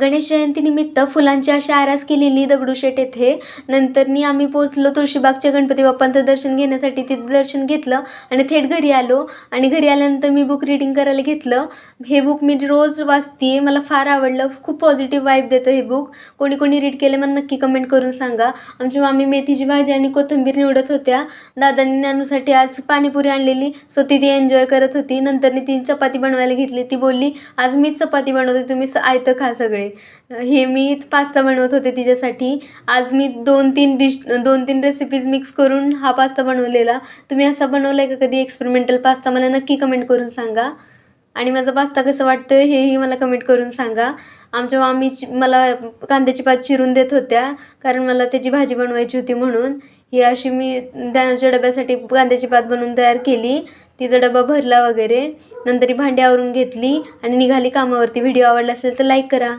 गणेश जयंतीनिमित्त फुलांची अशी आरास केलेली दगडूशेठ येथे. नंतरनी आम्ही पोचलो तुळशीबागच्या गणपती बाप्पांचं दर्शन घेण्यासाठी. तिथे दर्शन घेतलं आणि थेट घरी आलो. आणि घरी आल्यानंतर मी बुक रीडिंग करायला घेतलं. हे बुक मी रोज वाचते मला फार आवडलं. खूप पॉझिटिव्ह वाईब देतं हे बुक कोणी कोणी रीड केलं मला नक्की कमेंट करून सांगा. आमची मामी मेथीची भाजी आणि कोथिंबीर निवडत होत्या. दादांनी नानूसाठी आज पाणीपुरी आणलेली. सो ती ती एन्जॉय करत होती. नंतरनी ती चपाती बनवायला घेतली. ती बोलली आज मीच चपाती बनवते. तुम्ही आयतं खा सगळे. हे मी पास्ता बनवत होते तिच्यासाठी. आज मी दोन तीन डिश दोन तीन रेसिपीज मिक्स करून हा पास्ता बनवलेला. तुम्ही असा बनवला आहे का कधी? एक्सपेरिमेंटल पास्ता मला नक्की कमेंट करून सांगा. आणि माझा पास्ता कसं वाटतं हेही मला कमेंट करून सांगा. आमच्या मामी मला कांद्याची पात चिरून देत होत्या कारण मला त्याची भाजी बनवायची होती म्हणून ही अशी मी त्याच्या डब्यासाठी कांद्याची पात बनवून तयार केली. तिचा डबा भरला वगैरे. नंतर ही भांडी आवरून घेतली आणि निघाली कामावरती. व्हिडिओ आवडला असेल तर लाईक करा.